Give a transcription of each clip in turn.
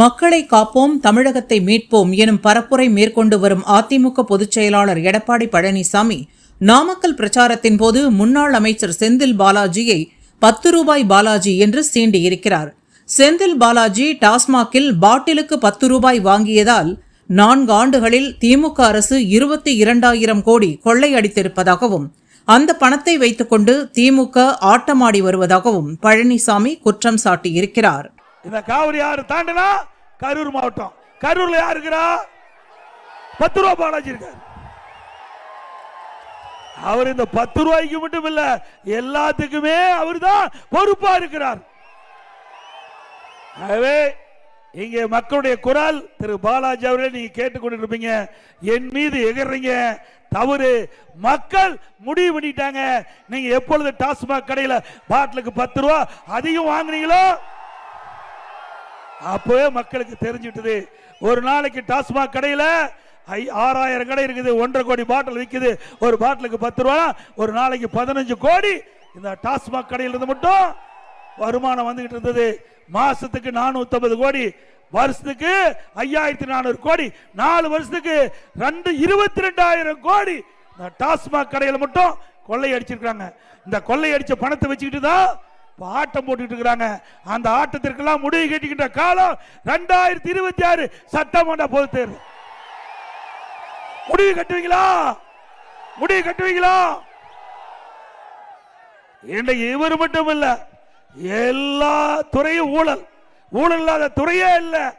மக்களை காப்போம் தமிழகத்தை மீட்போம் எனும் பரப்புரை மேற்கொண்டு வரும் அதிமுக பொதுச் செயலாளர் எடப்பாடி பழனிசாமி நாமக்கல் பிரச்சாரத்தின் போது முன்னாள் அமைச்சர் செந்தில் பாலாஜியை பத்து ரூபாய் பாலாஜி என்று சீண்டியிருக்கிறார். செந்தில் பாலாஜி டாஸ்மாகில் பாட்டிலுக்கு பத்து ரூபாய் வாங்கியதால் நான்கு ஆண்டுகளில் திமுக அரசு இருபத்தி இரண்டாயிரம் கோடி கொள்ளையடித்திருப்பதாகவும் அந்த பணத்தை வைத்துக்கொண்டு திமுக ஆட்டமாடி வருவதாகவும் பழனிசாமி குற்றம் சாட்டியிருக்கிறார். இந்த காவிரி ஆறு தாண்டினா கரூர் மாவட்டம். கரூர்ல யார் இருக்கிறா? பத்து ரூபா பாலாஜி இருக்கார். அவர் இந்த பத்து ரூபாய்க்கு மட்டும் இல்ல எல்லாத்துக்குமே அவர் தான் பொறுப்பா இருக்கிறார். ஆகவே இங்கே மக்களுடைய குரல் திரு பாலாஜி அவர்களே நீங்க கேட்டுக்கொண்டிருப்பீங்க என் மீது எகிறீங்க. தவறு. மக்கள் முடிவு பண்ணிட்டாங்க. நீங்க எப்பொழுது டாஸ்மாக் கடையில் பாட்டிலுக்கு பத்து ரூபா அதிகம் வாங்குனீங்களோ அப்பவே மக்களுக்கு தெரிஞ்சுட்டது ஒரு நாளைக்கு டாஸ்மாக் கடையில் ஐ- ஆறாயிரம் கடை இருக்குது ஒன்றரை கோடி பாட்டில் விற்குது ஒரு பாட்டிலுக்கு பத்து ரூபா ஒரு நாளைக்கு பதினஞ்சு கோடி. இந்த டாஸ்மாக் கடையில இருந்து மட்டும் வருமானம் வந்துகிட்டு இருந்தது. மாசத்துக்கு நானூத்தி கோடி வருஷத்துக்கு ஐயாயிரத்தி நானூறு கோடி நாலு வருஷத்துக்கு ரெண்டு இருபத்தி ரெண்டாயிரம் கோடி. இந்த டாஸ்மாக் கடையில் மட்டும் கொள்ளை அடிச்சிருக்காங்க இந்த கொள்ளை அடிச்ச பணத்தை வச்சுக்கிட்டு தான் ஆட்டம் போட்டுக்கிட்டு இருக்கிறாங்க. அந்த ஆட்டத்திற்கெல்லாம் முடிவு கட்டிக்கிட்ட காலம் ரெண்டாயிரத்தி இருபத்தி ஆறு சட்டமன்ற பொது தேர்வு. முடிவு கட்டுவீங்களா? முடிவு கட்டுவீங்களா? இன்றைக்கு இவர் மட்டும் இல்ல எல்லா துறையும் ஊழல். ஊழல் இல்லாத துறையே இல்ல.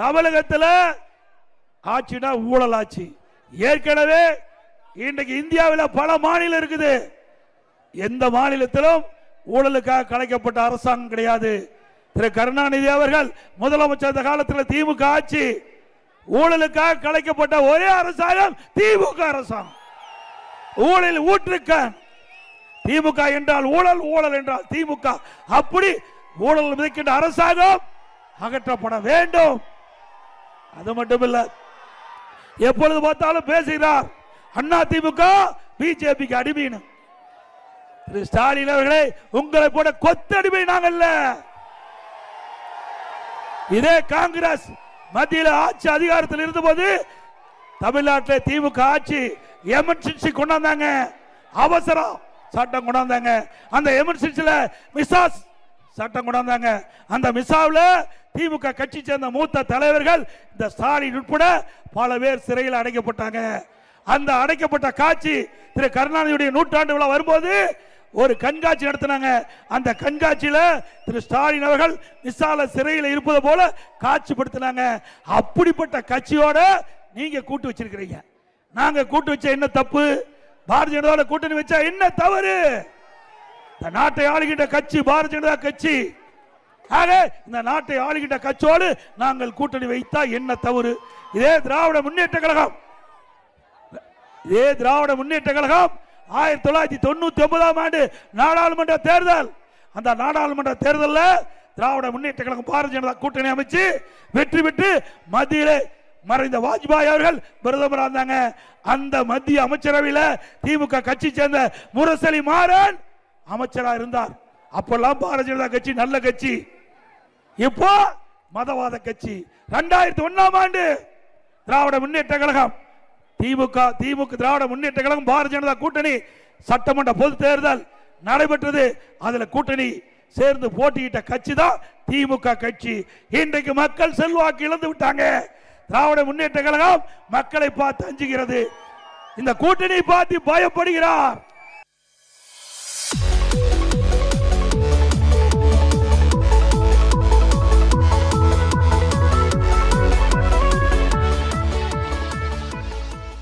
தமிழகத்துல ஆட்சினா ஊழல் ஆட்சி ஏற்கனவே இன்றைக்கு இந்தியாவில் பல மாநிலம் இருக்குது. எந்த மாநிலத்திலும் ஊழலுக்காக கலைக்கப்பட்ட அரசாங்கம் கிடையாது. திரு கருணாநிதி அவர்கள் முதலமைச்சர் அந்த காலத்தில் திமுக ஆட்சி. ஊழலுக்காக கலைக்கப்பட்ட ஒரே அரசாங்கம் திமுக அரசாங்கம். ஊழல் ஊற்றுக்க. திமுக என்றால் ஊழல் ஊழல் என்றால் திமுக. அப்படி ஊழல் விதைக்கின்ற அரசாங்கம் அகற்றப்பட வேண்டும். அது மட்டுமில்ல எப்பொழுது பார்த்தாலும் பேசுகிறார் அண்ணா திமுக பிஜேபிக்கு அடிமைன்னு. திரு ஸ்டாலின் அவர்களே உங்களை போட கொத்தடிமை நாங்கல்ல இதே காங்கிரஸ் மத்தியில் ஆட்சி அதிகாரத்தில் இருந்தபோது தமிழ்நாட்டில் திமுக ஆட்சி எமர்ஜென்சி கொண்டாந்தாங்க. அவசரம் சட்டம் கொண்டாந்தாங்க. அந்த எமர்ஜென்சியில் மிசாஸ் சட்டம் கொண்டாந்தாங்க. அந்த மிசாவில் திமுக கட்சி சேர்ந்த மூத்த தலைவர்கள் இந்த ஸ்டாலின் உட்பட பல பேர் சிறையில் அடைக்கப்பட்டாங்க. அந்த அடைக்கப்பட்ட காட்சி திரு கருணாநிதியுடைய நூற்றாண்டு விழா வரும்போது ஒரு கண்காட்சி நடத்தினாங்க. அந்த கண்காட்சியில் திரு ஸ்டாலின் அவர்கள் விசால சிறையில் இருப்பது போல காட்சிப்படுத்தினாங்க. அப்படிப்பட்ட கட்சியோட நீங்க கூட்டு வச்சிருக்கிறீங்க. நாங்க கூட்டு வச்ச என்ன தப்பு? பாரதிய ஜனதாவோட கூட்டணி வச்சா என்ன தவறு? இந்த நாட்டை ஆளுகின்ற கட்சி பாரதிய ஜனதா கட்சி. ஆக இந்த நாட்டை ஆளுகின்ற கட்சியோடு நாங்கள் கூட்டணி வைத்தா என்ன தவறு? இதே திராவிட முன்னேற்ற கழகம். இதே திராவிட முன்னேற்ற கழகம் ஆயிரத்தி தொள்ளாயிரத்தி தொண்ணூத்தி ஒன்பதாம் ஆண்டு நாடாளுமன்ற தேர்தல். அந்த நாடாளுமன்ற தேர்தலில் திராவிட முன்னேற்ற கழகம் பாரதிய ஜனதா கூட்டணி அமைச்சு வெற்றி பெற்று மத்தியில் மறைந்த வாஜ்பாய் அவர்கள் பிரதமராக இருந்தாங்க. அந்த மத்திய அமைச்சரவையில் திமுக கட்சி சேர்ந்த முரசலி மாறன் அமைச்சராக இருந்தார். அப்பெல்லாம் பாரதிய ஜனதா கட்சி நல்ல கட்சி. இப்போ மதவாத கட்சி. ரெண்டாயிரத்தி ஒன்னாம் ஆண்டு திராவிட முன்னேற்ற கழகம். திமுக திமுக திராவிட முன்னேற்ற கழகம் பாரதிய ஜனதா கூட்டணி சட்டமன்ற பொது தேர்தல் நடைபெற்றது. அதுல கூட்டணி சேர்ந்து போட்டியிட்ட கட்சி தான் திமுக கட்சி. இன்றைக்கு மக்கள் செல்வாக்கு இழந்து விட்டாங்க. திராவிட முன்னேற்ற கழகம் மக்களை பார்த்து அஞ்சுகிறது. இந்த கூட்டணி பார்த்து பயப்படுகிறார்.